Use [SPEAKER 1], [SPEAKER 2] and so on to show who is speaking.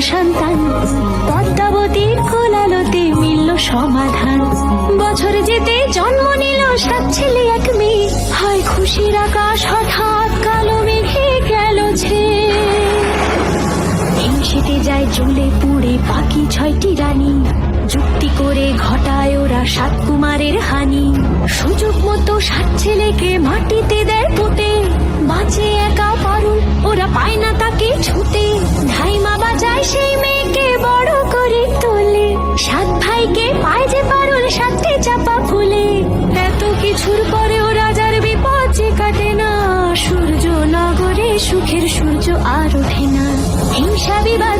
[SPEAKER 1] সন্তান। পদ্মাবতীর কোলালতে মিলল সমাধান। বছর যেতে জন্ম নিল সাত ছেলে, এক মেয়ে। হয় খুশির আকাশ, হঠাৎ কালো মেঘে গেল ছে। হিংসেতে যায় জ্বলে পুড়ে বাকি ছয়টি রানী। যুক্তি করে ঘটায় ওরা সাত কুমারের হানি। সুযোগ মতো সাত ছেলেকে মাটিতে দেয় পুঁতে। ছুতে ধাইমা বাজায় সেই মেয়েকে বড় করে তোলে। সাত ভাইকে পায় যে পারুল সাথে চাপা ফুলে। এত কিছুর পরেও রাজার বিপদ যে কাটে না। সূর্য নগরে সুখের সূর্য আর ওঠে না। হিংসা বিবাদ